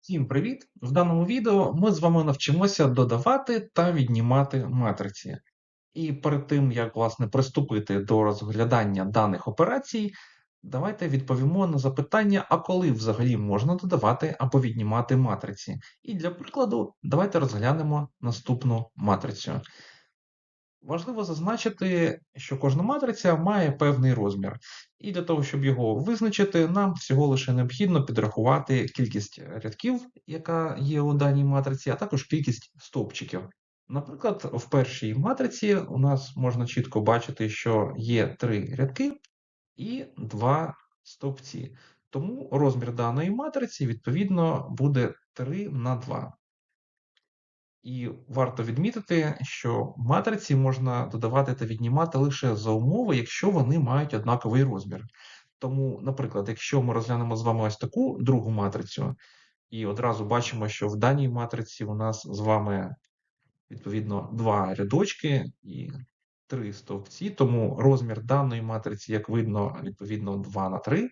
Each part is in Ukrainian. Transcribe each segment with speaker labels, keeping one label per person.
Speaker 1: Всім привіт! В даному відео ми з вами навчимося додавати та віднімати матриці. І перед тим, як власне приступити до розглядання даних операцій, давайте відповімо на запитання, а коли взагалі можна додавати або віднімати матриці. І для прикладу, давайте розглянемо наступну матрицю. Важливо зазначити, що кожна матриця має певний розмір, і для того, щоб його визначити, нам всього лише необхідно підрахувати кількість рядків, яка є у даній матриці, а також кількість стовпчиків. Наприклад, в першій матриці у нас можна чітко бачити, що є три рядки і два стовпці. Тому розмір даної матриці, відповідно, буде 3 на 2. І варто відмітити, що матриці можна додавати та віднімати лише за умови, якщо вони мають однаковий розмір. Тому, наприклад, якщо ми розглянемо з вами ось таку другу матрицю, і одразу бачимо, що в даній матриці у нас з вами відповідно два рядочки і три стовпці, тому розмір даної матриці, як видно, відповідно 2 на 3.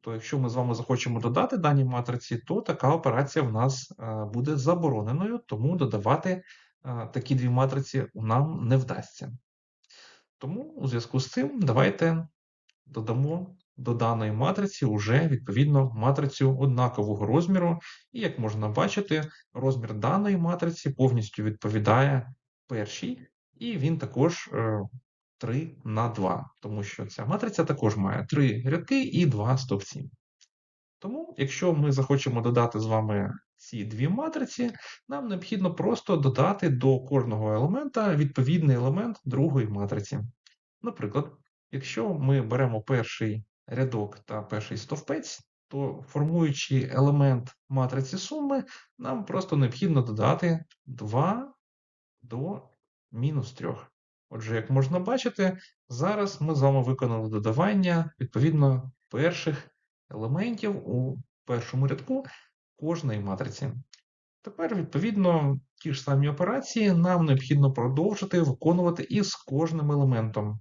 Speaker 1: То якщо ми з вами захочемо додати дані матриці, то така операція в нас е, буде забороненою, тому додавати е, такі дві матриці нам не вдасться. Тому у зв'язку з цим давайте додамо до даної матриці вже відповідно матрицю однакового розміру. І як можна бачити, розмір даної матриці повністю відповідає першій, і він також 3 на 2, тому що ця матриця також має 3 рядки і 2 стовпці. Тому, якщо ми захочемо додати з вами ці дві матриці, нам необхідно просто додати до кожного елемента відповідний елемент другої матриці. Наприклад, якщо ми беремо перший рядок та перший стовпець, то формуючи елемент матриці суми, нам просто необхідно додати 2 до мінус 3. Отже, як можна бачити, зараз ми з вами виконали додавання відповідно перших елементів у першому рядку кожної матриці. Тепер, відповідно, ті ж самі операції нам необхідно продовжити виконувати із кожним елементом.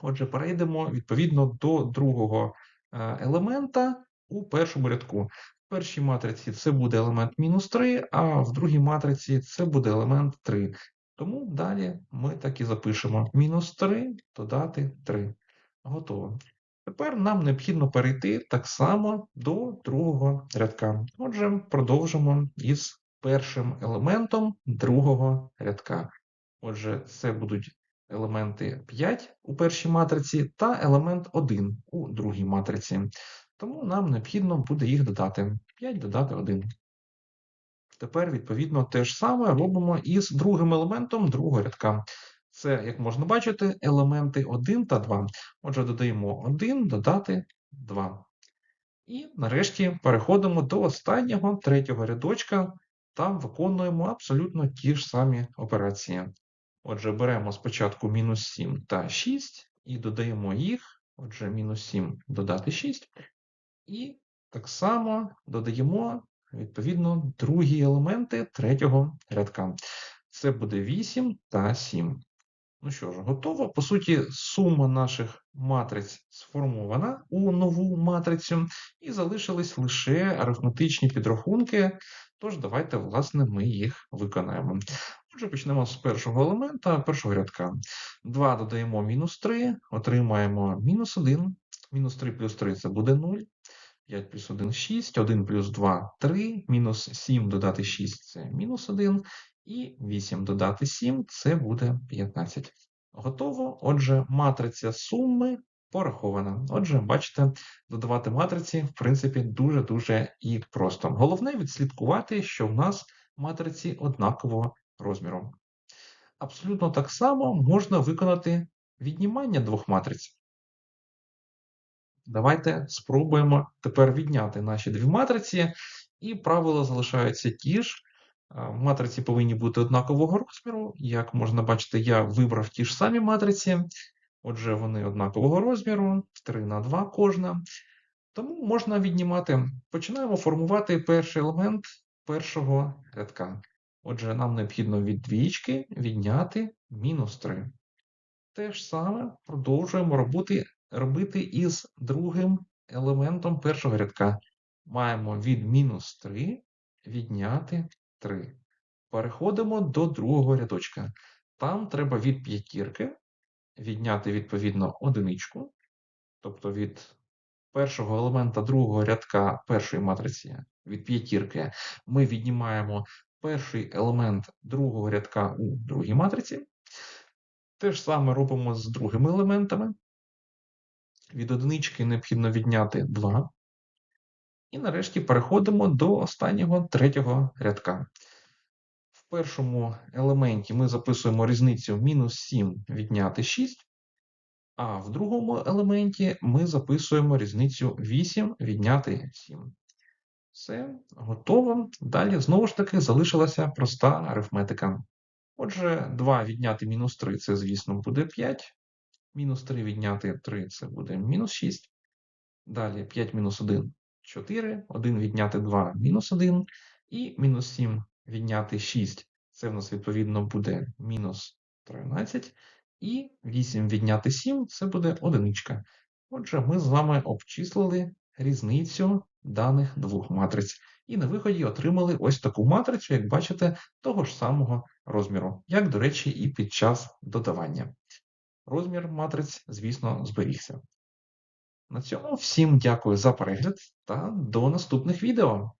Speaker 1: Отже, перейдемо відповідно до другого е, елемента у першому рядку. В першій матриці це буде елемент мінус 3, а в другій матриці це буде елемент 3. Тому далі ми так і запишемо мінус 3 додати 3. Готово. Тепер нам необхідно перейти так само до другого рядка. Отже, продовжимо із першим елементом другого рядка. Отже, це будуть елементи 5 у першій матриці та елемент 1 у другій матриці. Тому нам необхідно буде їх додати. 5 додати 1. Тепер, відповідно, те ж саме робимо із другим елементом другого рядка. Це, як можна бачити, елементи 1 та 2. Отже, додаємо 1, додати 2. І нарешті переходимо до останнього третього рядочка та виконуємо абсолютно ті ж самі операції. Отже, беремо спочатку мінус 7 та 6 і додаємо їх. Отже, мінус 7 додати 6. І так само додаємо відповідно другі елементи третього рядка. Це буде 8 та 7. Ну що ж, готово. По суті, сума наших матриць сформована у нову матрицю, і залишились лише арифметичні підрахунки. Тож, давайте, власне, ми їх виконаємо. Отже, почнемо з першого елемента, першого рядка. 2 додаємо мінус 3, отримаємо мінус 1. Мінус 3 плюс 3 це буде 0. 5 плюс 1 6, 1 плюс 2 3, мінус 7 додати 6 це мінус 1, і 8 додати 7 це буде 15. Готово. Отже, матриця суми порахована. Отже, бачите, додавати матриці, в принципі, дуже-дуже і просто. Головне відслідкувати, що в нас матриці однакового розміру. Абсолютно так само можна виконати віднімання двох матриць. Давайте спробуємо тепер відняти наші дві матриці, і правила залишаються ті ж. Матриці повинні бути однакового розміру. Як можна бачити, я вибрав ті ж самі матриці. Отже, вони однакового розміру, 3 на 2 кожна. Тому можна віднімати. Починаємо формувати перший елемент першого рядка. Отже, нам необхідно від двічки відняти мінус 3. Те ж саме продовжуємо робити робити із другим елементом першого рядка. маємо від мінус 3 відняти 3. Переходимо до другого рядочка. Там треба від п'ятірки відняти відповідно одиничку, тобто від першого елемента другого рядка першої матриці від п'ятірки ми віднімаємо перший елемент другого рядка у другій матриці. Те ж саме робимо з другими елементами. Від одинички необхідно відняти 2. І нарешті переходимо до останнього третього рядка. В першому елементі ми записуємо різницю мінус 7 відняти 6, а в другому елементі ми записуємо різницю 8 відняти 7. Все, готово. Далі знову ж таки залишилася проста арифметика. Отже, 2 відняти мінус 3 це, звісно, буде 5. Мінус 3 відняти 3 це буде мінус 6. Далі 5 мінус 1 4. 1 відняти 2 мінус 1. І мінус 7 відняти 6. Це в нас відповідно буде мінус 13. І 8 відняти 7 це буде одиничка. Отже, ми з вами обчислили різницю даних двох матриць. І на виході отримали ось таку матрицю, як бачите, того ж самого розміру, як, до речі, і під час додавання. Розмір матриць, звісно, зберігся. На цьому всім дякую за перегляд та до наступних відео.